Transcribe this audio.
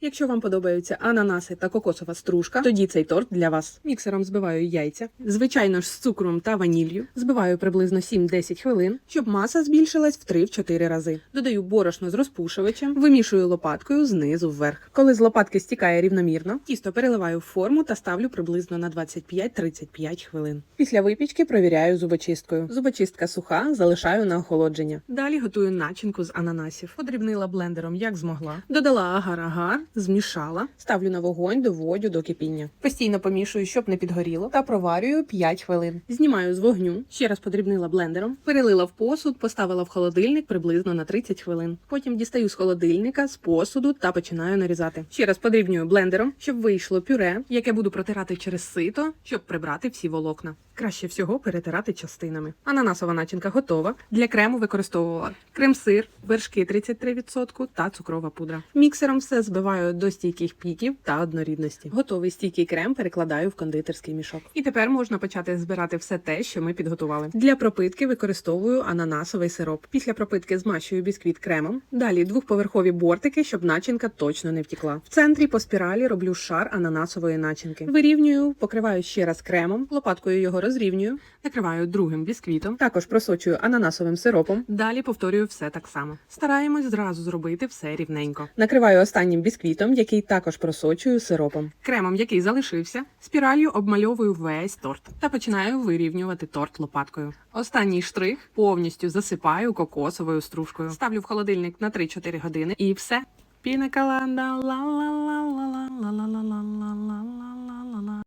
Якщо вам подобаються ананаси та кокосова стружка, тоді цей торт для вас. Міксером збиваю яйця, звичайно ж з цукром та ваніллю. Збиваю приблизно 7-10 хвилин, щоб маса збільшилась в 3-4 рази. Додаю борошно з розпушувачем, вимішую лопаткою знизу вверх. Коли з лопатки стікає рівномірно, тісто переливаю в форму та ставлю приблизно на 25-35 хвилин. Після випічки провіряю зубочисткою. Зубочистка суха, залишаю на охолодження. Далі готую начинку з ананасів. Подрібнила блендером як змогла. Додала агар-агар, змішала, ставлю на вогонь, доводю до кипіння. Постійно помішую, щоб не підгоріло, та проварюю 5 хвилин. Знімаю з вогню, ще раз подрібнила блендером, перелила в посуд, поставила в холодильник приблизно на 30 хвилин. Потім дістаю з холодильника, з посуду та починаю нарізати. Ще раз подрібнюю блендером, щоб вийшло пюре, яке буду протирати через сито, щоб прибрати всі волокна. Краще всього перетирати частинами. Ананасова начинка готова. Для крему використовувала крем-сир, вершки 33% та цукрова пудра. Міксером все збиваю до стійких піків та однорідності. Готовий стійкий крем перекладаю в кондитерський мішок. І тепер можна почати збирати все те, що ми підготували. Для пропитки використовую ананасовий сироп. Після пропитки змащую бісквіт кремом. Далі двохповерхові бортики, щоб начинка точно не втікла. В центрі по спіралі роблю шар ананасової начинки. Вирівнюю, покриваю ще раз кремом, лопаткою його розрівнюю, накриваю другим бісквітом, також просочую ананасовим сиропом. Далі повторюю все так само. Стараємось зразу зробити все рівненько. Накриваю останнім бісквітом, який також просочую сиропом. Кремом, який залишився, спіралью обмальовую весь торт та починаю вирівнювати торт лопаткою. Останній штрих повністю засипаю кокосовою стружкою. Ставлю в холодильник на 3-4 години і все. Пінакаланда ла ла